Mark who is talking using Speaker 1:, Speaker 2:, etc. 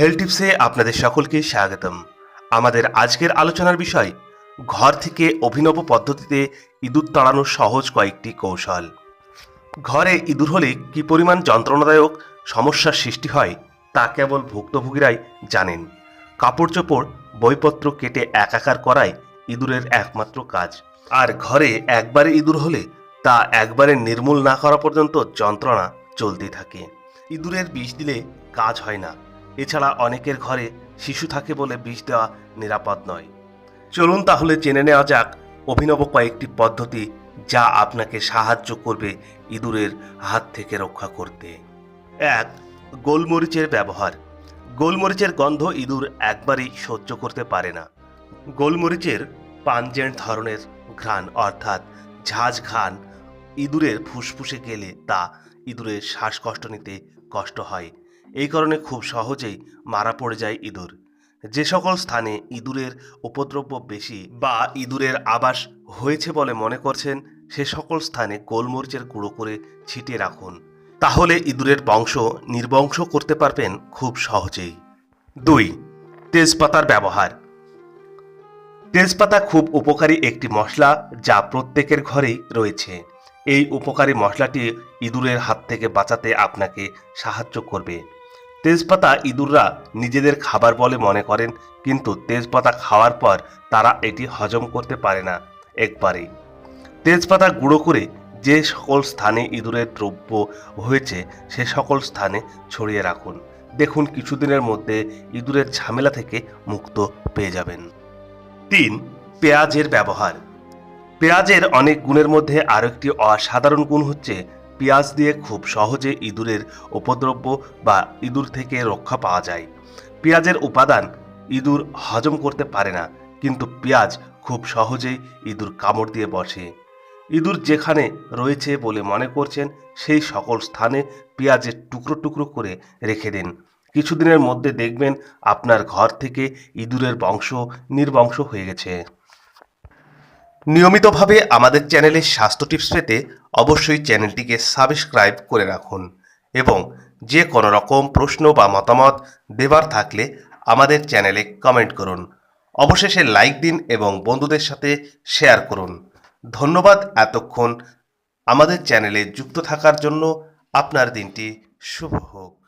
Speaker 1: Health টিপসে আপনাদের সকলকে স্বাগতম। আমাদের আজকের আলোচনার বিষয়, ঘর থেকে অভিনব পদ্ধতিতে ইঁদুর তাড়ানোর সহজ কয়েকটি কৌশল। ঘরে ইঁদুর হলে কি পরিমাণ যন্ত্রণাদায়ক সমস্যার সৃষ্টি হয় তা কেবল ভুক্তভোগীরাই জানেন। কাপড় চোপড়, বইপত্র কেটে একাকার করাই ইঁদুরের একমাত্র কাজ। আর ঘরে একবারে ইঁদুর হলে তা একবারে নির্মূল না করা পর্যন্ত যন্ত্রণা চলতেই থাকে। ইঁদুরের বিষ দিলে কাজ হয় না। এছাড়া অনেকের ঘরে শিশু থাকে বলে বিষ দেওয়া নিরাপদ নয়। চলুন তাহলে জেনে নেওয়া যাক অভিনব কয়েকটি পদ্ধতি যা আপনাকে সাহায্য করবে ইঁদুরের হাত থেকে রক্ষা করতে। এক, গোলমরিচের ব্যবহার। গোলমরিচের গন্ধ ইঁদুর একবারেই সহ্য করতে পারে না। গোলমরিচের পাঞ্জেন্ট ধরনের ঘ্রাণ অর্থাৎ ঝাঁঝ ঘ্রাণ ইঁদুরের ফুসফুসে গেলে তা ইঁদুরের শ্বাসকষ্ট নিতে কষ্ট হয়। এই কারণে খুব সহজেই মারা পড়ে যায় ইঁদুর। যে সকল স্থানে ইঁদুরের উপদ্রব্য বেশি বা ইঁদুরের আবাস হয়েছে বলে মনে করছেন, সে সকল স্থানে গোলমরিচের গুঁড়ো করে ছিটিয়ে রাখুন। তাহলে ইঁদুরের বংশ নির্বংশ করতে পারবেন খুব সহজেই। দুই, তেজপাতার ব্যবহার। তেজপাতা খুব উপকারী একটি মশলা যা প্রত্যেকের ঘরেই রয়েছে। এই উপকারী মশলাটি ইঁদুরের হাত থেকে বাঁচাতে আপনাকে সাহায্য করবে। তেজপাতা ইঁদুররা নিজেদের খাবার বলে মনে করেন, কিন্তু তেজপাতা খাওয়ার পর তারা এটি হজম করতে পারে না একবারেই। তেজপাতা গুঁড়ো করে যে সকল স্থানে ইঁদুরের দ্রব্য হয়েছে, সে সকল স্থানে ছড়িয়ে রাখুন। দেখুন কিছুদিনের মধ্যে ইঁদুরের ঝামেলা থেকে মুক্ত পেয়ে যাবেন। তিন, পেঁয়াজের ব্যবহার। পেঁয়াজের অনেক গুণের মধ্যে আরও একটি অসাধারণ গুণ হচ্ছে পেঁয়াজ দিয়ে খুব সহজে ইঁদুরের উপদ্রব্য বা ইঁদুর থেকে রক্ষা পাওয়া যায়। পেঁয়াজের উপাদান ইঁদুর হজম করতে পারে না, কিন্তু পেঁয়াজ খুব সহজেই ইঁদুর কামড় দিয়ে বসে। ইঁদুর যেখানে রয়েছে বলে মনে করছেন, সেই সকল স্থানে পেঁয়াজের টুকরো টুকরো করে রেখে দিন। কিছুদিনের মধ্যে দেখবেন আপনার ঘর থেকে ইঁদুরের বংশ নির্বংশ হয়ে গেছে। নিয়মিতভাবে আমাদের চ্যানেলের স্বাস্থ্য টিপস পেতে অবশ্যই চ্যানেলটিকে সাবস্ক্রাইব করে রাখুন এবং যে কোনো রকম প্রশ্ন বা মতামত দেবার থাকলে আমাদের চ্যানেলে কমেন্ট করুন। অবশেষে লাইক দিন এবং বন্ধুদের সাথে শেয়ার করুন। ধন্যবাদ এতক্ষণ। আমাদের চ্যানেলে যুক্ত থাকার জন্য আপনার দিনটি শুভ হোক।